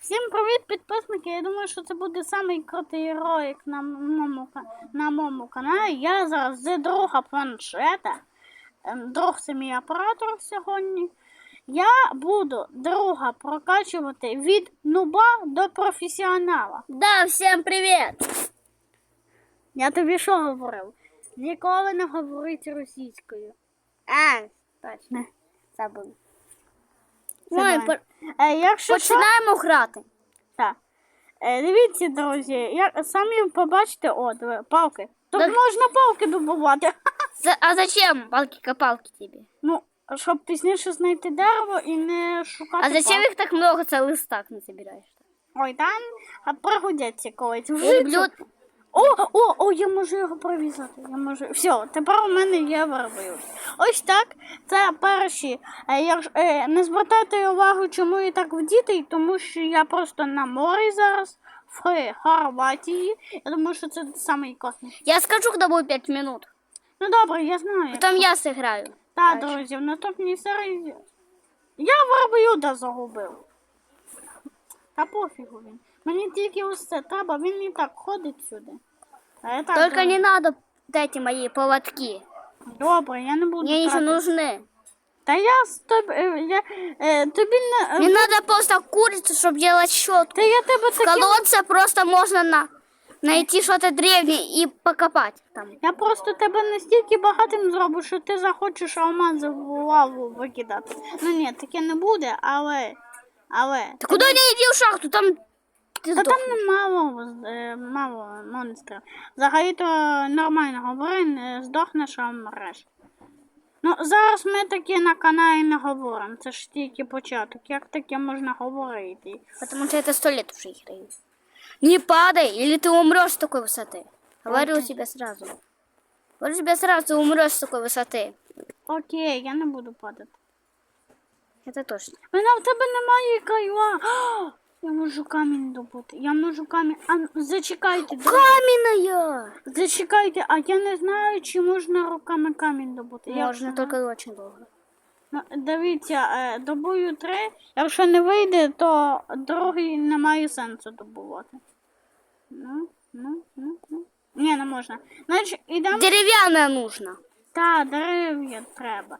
Всім привіт, підписники. Я думаю, що це буде самий крутий ролик на моєму, на моєму каналі. Я зараз з друга планшета. Ем, Друг це мій оператор сьогодні. Я буду друга прокачувати від нуба до професіонала. Да, всем привет! Я тобі що говорив? Ніколи не говорить російською. А, точно. Забув. Давай. по- Е, якщо що, починаємо грати. Так. Е, дивіться, друзі, як самі побачите, от палки. Тут Да. можна палки добувати. За- а зачем палки-копалки тебе? Ну, щоб пізніше знайти дерево і не шукати. А зачем палки. их так много целый стак не собираешь? Ой, там пригодяться колись. Я люблю... О, о, о, я можу його провізати. Я можу. Все, тепер у мене є верби. Ось так. Це перші. Е, як, е, не звертайте увагу, чому я так вдітий, тому що я просто на морі зараз в Хорватії. Я думаю, що це самий космос. Я скажу, когда будет 5 минут. Ну добре, я знаю. Потом я сыграю. Так, дальше. друзі, в наступній серії. Я верблюда загубив. Та пофігу він. Мені тільки ось це треба, він і так ходить сюди. А я так Только думаю. не надо вот эти мои поводки. Добре, я не буду. Мне еще тратити. нужны. Та я з тобі. е, Я, е, тобі не. е, Мне надо просто курицу, чтобы делать щетку. Та я тебе В таке. колодце просто можно на... найти что-то древнее и покопать там. Я просто тебе настільки багатим зроблю, що ти захочеш алмази в лаву викидати. Ну ні, таке не буде, але. Але. Ты куда не иди в шахту, там ты Та там сдохнешь. не мало, е, мало монстрів. Взагалі то нормально говори, не здохнеш, а вмреш. Ну, зараз ми таке на каналі не говоримо. Це ж тільки початок. Як таке можна говорити? Потому что это сто лет уже играю. Не падай, или ты умрешь с такой высоты. Говорю Окей. тебе сразу. Говорю тебе сразу, ты умрешь с такой высоты. Окей, я не буду падати. Это точно. Мене в тебе немає кайла. Я можу камінь добути. Я можу камінь. А ну, зачекайте. Каменная! зачекайте, а я не знаю, чи можна руками камінь добути. Я Можно только очень долго. Ну, дивіться, е, добую три. Якщо не вийде, то другий не має сенсу добувати. Ну, ну, ну, ну. Ні, не можна. Значить, ідемо. Деревянная нужно. Та, дерев'я треба.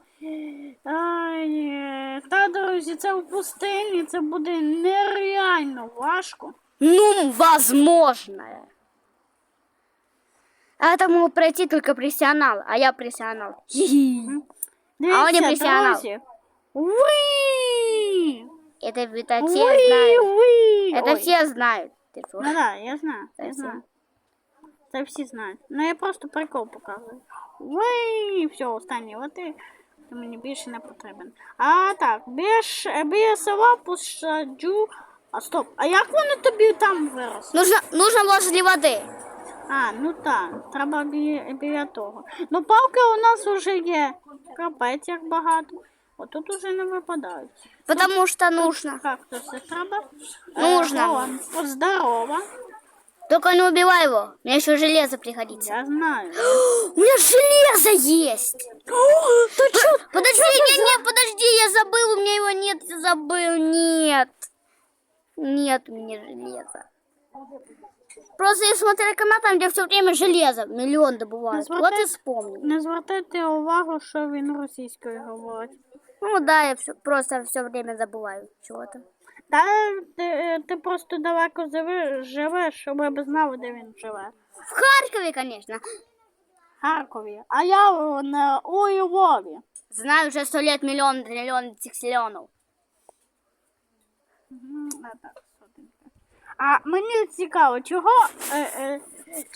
Ай, е, та, друзі, це в пустині, це буде нереально важко. Ну, возможно. А Это могут пройти только профессионал, а я профессионал. Хи-хи. Дивіться, А вони професіонал. друзі. Уи! Это, это все Уи, знают. уи! Это Ой. все знают. Ты что? Ну да, я знаю, Та я всі. знаю. Це всі знають. Ну я просто прикол показую. Уй, все, останній, от ти, мені більше не потрібен. А так, біж, біля села посаджу. А стоп, а як вони тобі там виросли? Нужно, нужно возле воды. А, ну так, треба біля, біля того. Ну палки у нас вже є. Капець як багато. Отут уже не випадають. Потому что нужно. Кактуси треба. Нужно. Е, здорово. Только не убивай его. Мне еще железо пригодится. Я знаю. У меня железо есть. Подожди, не, не, подожди, я забыл, у меня его нет, я забыл, нет. Нет у меня железа. Просто я смотрел канал, там, где все время железо, миллион добывают. Вот и вспомнил. Не звертайте увагу, що він російською говорить. Ну да, я всё- просто все время забываю чего-то. Та ти, ти просто далеко живе- живеш, щоб б знав, де він живе. В Харькове, конечно. В Харкові. А я на, у Львові. Знаю уже сто лет миллион, триллион сексиллионов. Мгм, а так. А мені цікаво, чого, е, е,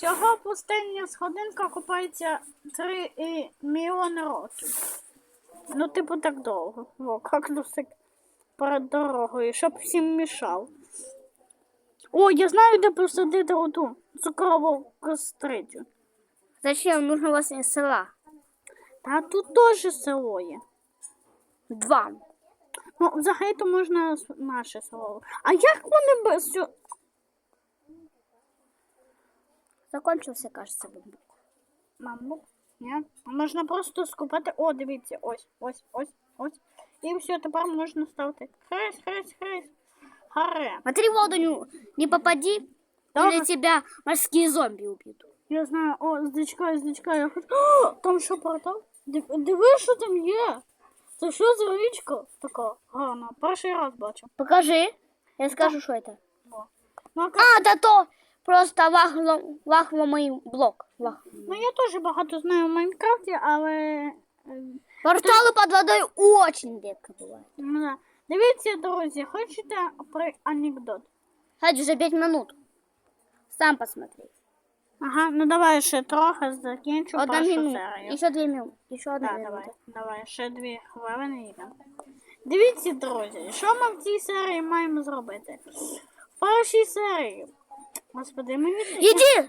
чого пустиння сходинка купається 3 мільйони років? Ну, типу, так довго. Во, кактусик перед дорогою, щоб всім мішав. О, я знаю, де посадити оту цукрову кострицю. Зачем? Нужно возле села. Та тут теж село є. Два. Ну, взагалі то можна наше село. А як вони без цього? Закончился, кажется, бамбук. Маму? Ні? Можна просто скупати. О, дивіться, ось, ось, ось, ось. І все, тепер можна ставити. Хрест, хрест, хрест. Гарем. Смотри, в воду не, не попади, Добре. или тебя морские зомби убьют. Я знаю, о, здичка, здичка, я хочу. О, там що портал? Див- Диви, що там є. Це що за річка така гарна? Перший раз бачу. Покажи. Я скажу, что это. О. Ну, а А, да то просто вахло, вахломый блок. Вах. Ну, я теж багато знаю в Майнкрафті, але. е, Порталы под водой очень редко бывают. ну, да. Дивіться, друзі, хочете про анекдот? Хадь уже пять минут. Сам посмотри. Ага, ну давай ще трохи закінчу Одна першу минута. серію. Еще две минуты. Еще одна Так, минута. давай, давай, ще дві хвилини йдемо. Дивіться, друзі, що ми в цій серії маємо зробити? В першій серії. Господи, мені. Иди!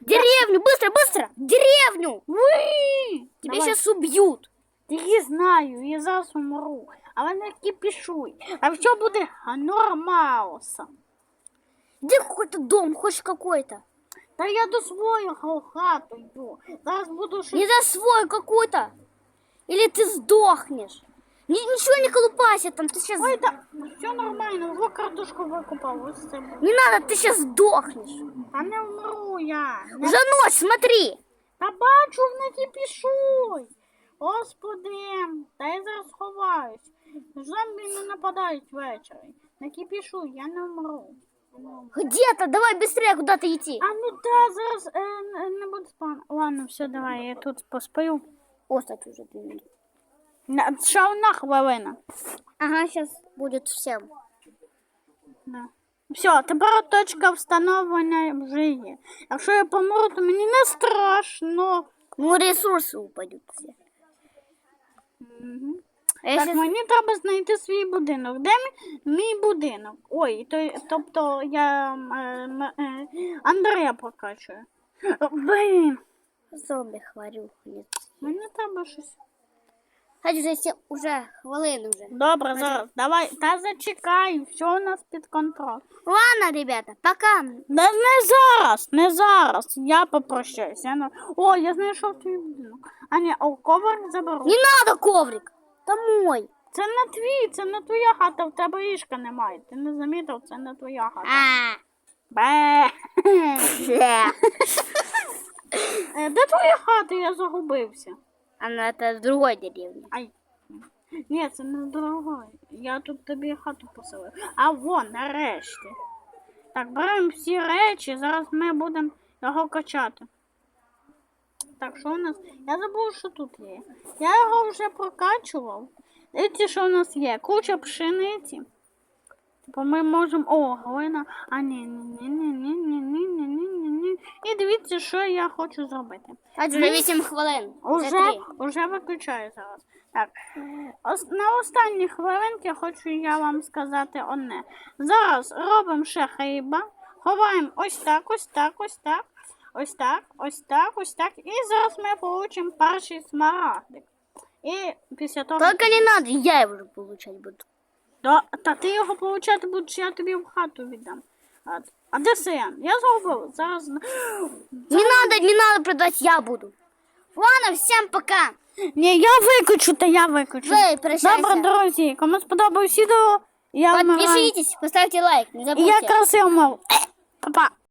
В Деревню, быстро, быстро! В Деревню! Уи! Тебя Давай. сейчас убьют. Я знаю, я зараз умру. Але не кипішуй. А що буде нормауса? Где какой-то дом, хочешь какой-то? Та я до свого хату йду. Зараз буду ще. Не за свой какой-то. Или ты сдохнешь. Ни- ничего не колупайся там, ты сейчас... Ой, та все нормально, вже картошку викопав. Ось це. буде. Не надо, ты сейчас сдохнеш. Та не вмру я. За ночь, смотри. Та бачу, не кипішуй. Господи, та я зараз ховаюсь. Зомбі не нападають ввечері. Не кипішуй, я не вмру. Я не вмру. Где-то, давай быстрее куда-то идти. А ну да, зараз е, не- не буде спан. Ладно, все, давай, я тут поспою. О, кстати, уже две минуты. На- Ще одна хвилина. Ага, сейчас будет всем. Да. Все, тепер точка встановлення вже є. Якщо я помру, то мені не страшно. Ну, ресурсы упадут все. Я Так, щас- мені треба знайти свій будинок. Де мій, мій будинок? Ой, то, тобто я м, е, м, е, Андрея прокачую. Блін, Зомби хварю. Мені треба щось. Хай все, уже хвилин уже. Добре, зараз. Давай, та зачекай, все у нас під контролем. Ладно, ребята, пока. Да не зараз, не зараз. Я попрощаюся. Я на... О, я знайшов твій будинок. А ні, о, ковер заберу. Не надо коврик. Это мой. Це не твій, це не твоя хата, в тебе ліжка немає. Ти не замітив, це не твоя хата. А. Бе. Е, Де твоя хата? Я загубився. Она это в другой деревне. Ай. Ні, це не дорогой. Я тут тобі хату поселив. А вон, нарешті. Так, беремо всі речі, зараз ми будемо його качати. Так, що у нас? Я забув, що тут є. Я його вже прокачував. Дивіться, що у нас є? Куча пшениці. Типу ми можемо. О, глина. А ні, ні, ні, ні, ні, ні, ні, ні, ні, ні. І дивіться, що я хочу зробити. Уже 8 хвилин. Уже Уже, три. уже виключаю зараз. Так. Ос- на останні хвилинки хочу я вам сказати одне. Зараз робимо ще хліба, ховаємо ось так, ось так, ось так, ось так, ось так, ось так. І зараз ми получимо перший смарагдик. І після того. Только не надо, я его уже получать буду. Да, та ти його получати будеш, я тобі в хату віддам. А, а де син? Я загубив. Зараз. Не надо, не надо продать, я буду. Ладно, всем пока. Ні, я виключу, та я виключу. Ви прощайся. Добре, друзі, кому сподобалось відео, я вмираю. Подпишитесь, поставьте лайк, не І забудьте. я красиво мов. Па-па.